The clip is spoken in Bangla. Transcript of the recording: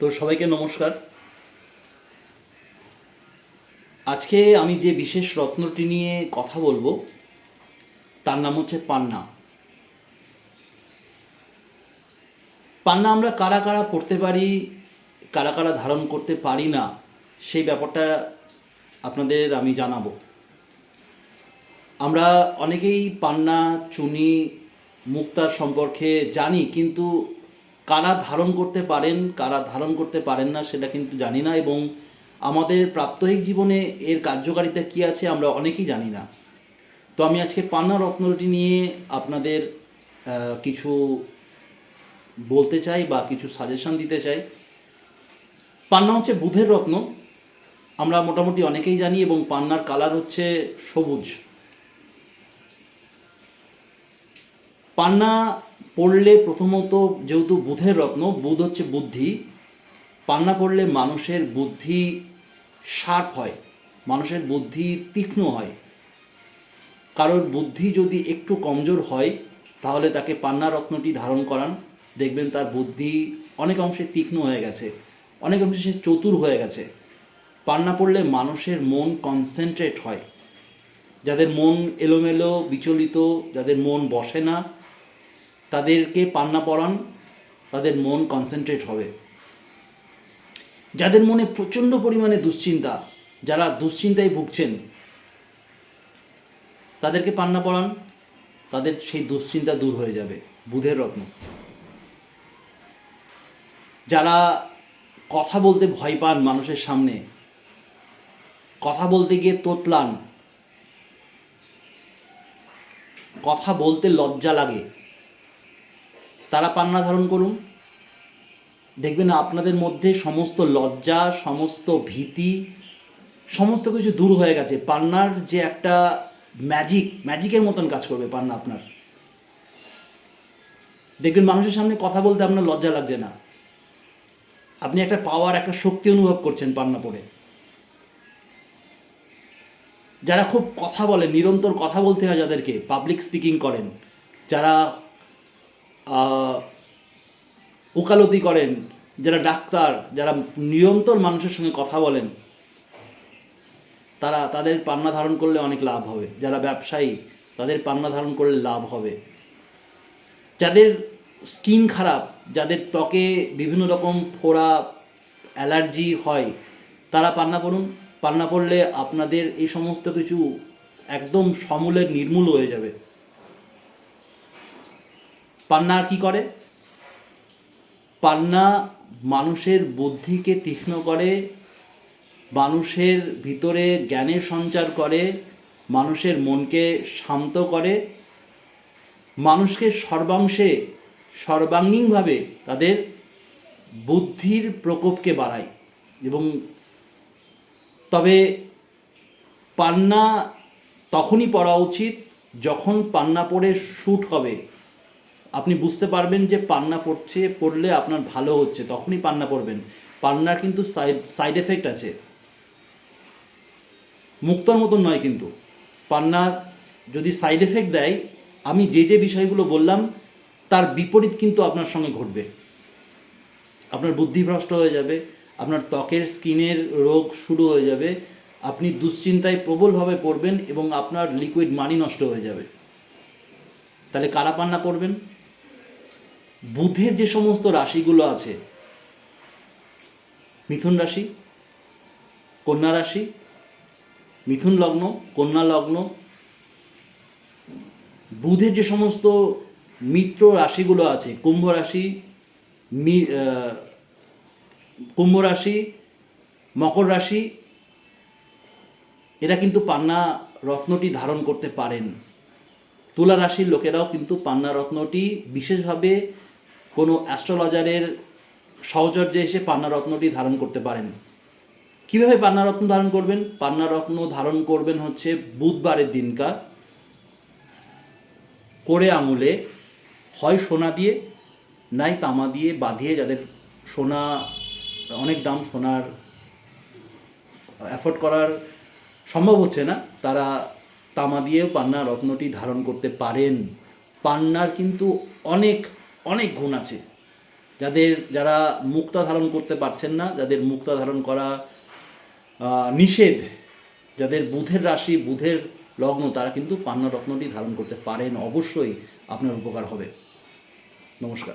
তো সবাইকে নমস্কার। আজকে আমি যে বিশেষ রত্নটি নিয়ে কথা বলব, তার নাম হচ্ছে পান্না। পান্না আমরা কারা কারা পড়তে পারি, কারা কারা ধারণ করতে পারি না, সেই ব্যাপারটা আপনাদের আমি জানাব। আমরা অনেকেই পান্না, চুনি, মুক্তার সম্পর্কে জানি, কিন্তু কারা ধারণ করতে পারেন, কারা ধারণ করতে পারেন না, সেটা কিন্তু জানি না এবং আমাদের প্রাত্যহিক জীবনে এর কার্যকারিতা কী আছে আমরা অনেকেই জানি না। তো আমি আজকে পান্না রত্নটি নিয়ে আপনাদের কিছু বলতে চাই বা কিছু সাজেশন দিতে চাই। পান্না হচ্ছে বুধের রত্ন। আমরা মোটামুটি অনেকেই জানি এবং পান্নার কালার হচ্ছে সবুজ। পান্না পড়লে প্রথমত যেহেতু বুধের রত্ন, বুধ হচ্ছে বুদ্ধি। পান্না পড়লে মানুষের বুদ্ধি শার্প হয়, মানুষের বুদ্ধি তীক্ষ্ণ হয়। কারোর বুদ্ধি যদি একটু কমজোর হয়, তাহলে তাকে পান্না রত্নটি ধারণ করান। দেখবেন তার বুদ্ধি অনেক অংশে তীক্ষ্ণ হয়ে গেছে অনেক অংশে সে চতুর হয়ে গেছে। পান্না পড়লে মানুষের মন কনসেন্ট্রেট হয়। যাদের মন এলোমেলো, বিচলিত, যাদের মন বসে না তাদেরকে পান্না পড়ান তাদের মন কনসেন্ট্রেট হবে। যাদের মনে প্রচণ্ড পরিমাণে দুশ্চিন্তা, যারা দুশ্চিন্তায় ভুগছেন, তাদেরকে পান্না পড়ান তাদের সেই দুশ্চিন্তা দূর হয়ে যাবে, বুধের রত্ন। যারা কথা বলতে ভয় পান মানুষের সামনে, কথা বলতে গিয়ে তোতলান, কথা বলতে লজ্জা লাগে তারা পান্না ধারণ করুন। দেখবেন আপনাদের মধ্যে সমস্ত লজ্জা, সমস্ত ভীতি, সমস্ত কিছু দূর হয়ে গেছে। পান্নার যে একটা ম্যাজিক ম্যাজিকের মতন কাজ করবে পান্না আপনার। দেখবেন মানুষের সামনে কথা বলতে আপনার লজ্জা লাগছে না। আপনি একটা পাওয়ার একটা শক্তি অনুভব করছেন পান্না পড়ে। যারা খুব কথা বলে, নিরন্তর কথা বলতে হয় যাদেরকে পাবলিক স্পিকিং করেন, যারা ওকালতি করেন, যারা ডাক্তার, যারা নিরন্তর মানুষের সঙ্গে কথা বলেন, তারা, তাদের পান্না ধারণ করলে অনেক লাভ হবে। যারা ব্যবসায়ী, তাদের পান্না ধারণ করলে লাভ হবে। যাদের স্কিন খারাপ, যাদের ত্বকে বিভিন্ন রকম ফোড়া, অ্যালার্জি হয়, তারা পান্না পড়ুন। পান্না পড়লে আপনাদের এই সমস্ত কিছু একদম সমূলে নির্মূল হয়ে যাবে। পান্না আর কি করে? পান্না মানুষের বুদ্ধিকে তীক্ষ্ণ করে, মানুষের ভিতরে জ্ঞানের সঞ্চার করে, মানুষের মনকে শান্ত করে, মানুষকে সর্বাংশে, সর্বাঙ্গীনভাবে তাদের বুদ্ধির প্রকোপকে বাড়ায়। এবং তবে পান্না তখনই পড়া উচিত যখন পান্না পড়ে শ্যুট হবে। আপনি বুঝতে পারবেন যে পান্না পড়ছে, পড়লে আপনার ভালো হচ্ছে, তখনই পান্না পড়বেন। পান্নার কিন্তু সাইড সাইড এফেক্ট আছে। মুক্তর মতন নয় কিন্তু। পান্না যদি সাইড এফেক্ট দেয়, আমি যে যে বিষয়গুলো বললাম, তার বিপরীত কিন্তু আপনার সঙ্গে ঘটবে। আপনার বুদ্ধিভ্রষ্ট হয়ে যাবে, আপনার ত্বকের, স্কিনের রোগ শুরু হয়ে যাবে, আপনি দুশ্চিন্তায় প্রবলভাবে পড়বেন এবং আপনার লিকুইড মানি নষ্ট হয়ে যাবে। তাহলে কারা পান্না পড়বেন? বুধের যে সমস্ত রাশিগুলো আছে, মিথুন রাশি, কন্যা রাশি, মিথুন লগ্ন, কন্যা লগ্ন, বুধের যে সমস্ত মিত্র রাশিগুলো আছে, কুম্ভ রাশি কুম্ভ রাশি, মকর রাশি, এরা কিন্তু পান্না রত্নটি ধারণ করতে পারেন। তুলা রাশির লোকেরাও কিন্তু পান্না রত্নটি বিশেষভাবে কোনো অ্যাস্ট্রোলজারের সহচর্যে এসে পান্না রত্নটি ধারণ করতে পারেন। কীভাবে পান্না রত্ন ধারণ করবেন? পান্না রত্ন ধারণ করবেন হচ্ছে বুধবারের দিনকার করে আঙুলে হয় সোনা দিয়ে, নাই তামা দিয়ে বাঁধিয়ে যাদের সোনা, অনেক দাম সোনার অ্যাফোর্ড করার সম্ভব হচ্ছে না, তারা তামা দিয়েও পান্না রত্নটি ধারণ করতে পারেন। পান্নার কিন্তু অনেক অনেক গুণ আছে। যাদের যারা মুক্তা ধারণ করতে পারছেন না, যাদের মুক্তা ধারণ করা নিষেধ, যাদের বুধের রাশি, বুধের লগ্ন, তারা কিন্তু পান্না রত্নটি ধারণ করতে পারেন। অবশ্যই আপনার উপকার হবে। নমস্কার।